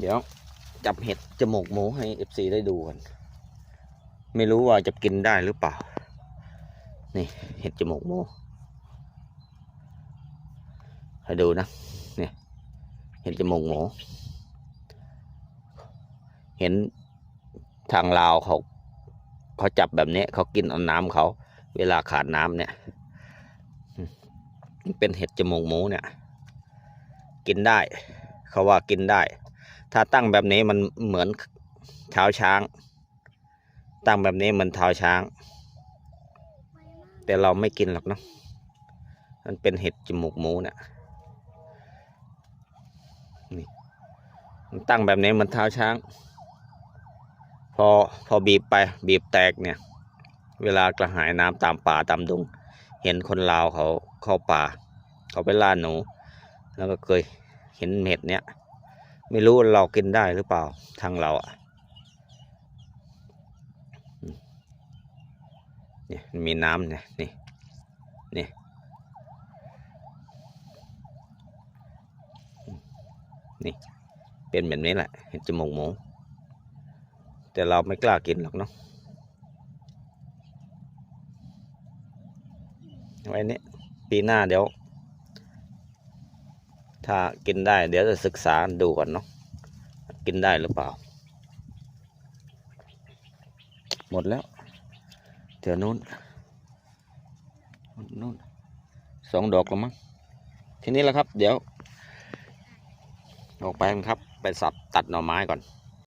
เดี๋ยวจับเห็ดจมูกหมูให้เอฟซีได้ดูกัน ไม่รู้ว่าจะกินได้หรือเปล่า นี่เห็ดจมูกหมูให้ดูนะเนี่ยเห็ดจมูกหมู เห็นทางลาวเขาเขาจับแบบนี้เขากินเอาน้ำเขา เวลาขาดน้ำเนี่ยเป็นเห็ดจมูกหมูเนี่ย กินได้ เขาว่ากินได้ ถ้าตั้งแบบนี้มันเหมือนเท้าช้าง ตั้งแบบนี้เหมันเท้าช้าง แต่เราไม่กินหรอกเนาะมันเป็นเห็ดจมูกหมูเนี่ยนี่มันตั้งแบบนี้เหมันเท้าช้าง พอพอบีบไปบีบแตกเนี่ย เวลากระหายน้ำตามป่าตามดงเห็นคนลาวเขาเข้าป่า เขาไปล่าหนู แล้วก็เคยเห็นเห็ดเนี้ย ไม่รู้เรากินได้หรือเปล่าทางเราอะเนี่ยมีน้ำเนี่ยนี่นี่นี่ เป็นแบบนี้แหละเห็ดจมูกหมู แต่เราไม่กล้ากินหรอกเนาะไว้นี้ปีหน้าเดี๋ยว ถ้ากินได้ เดี๋ยวจะศึกษาดูก่อนเนาะกินได้หรือเปล่า หมดแล้วเดี๋ยวนู้นนู้นสองดอกแล้วมั้งทีนี้แหละครับ เดี๋ยว ออกไปครับ ไปสับตัดหน่อไม้ก่อน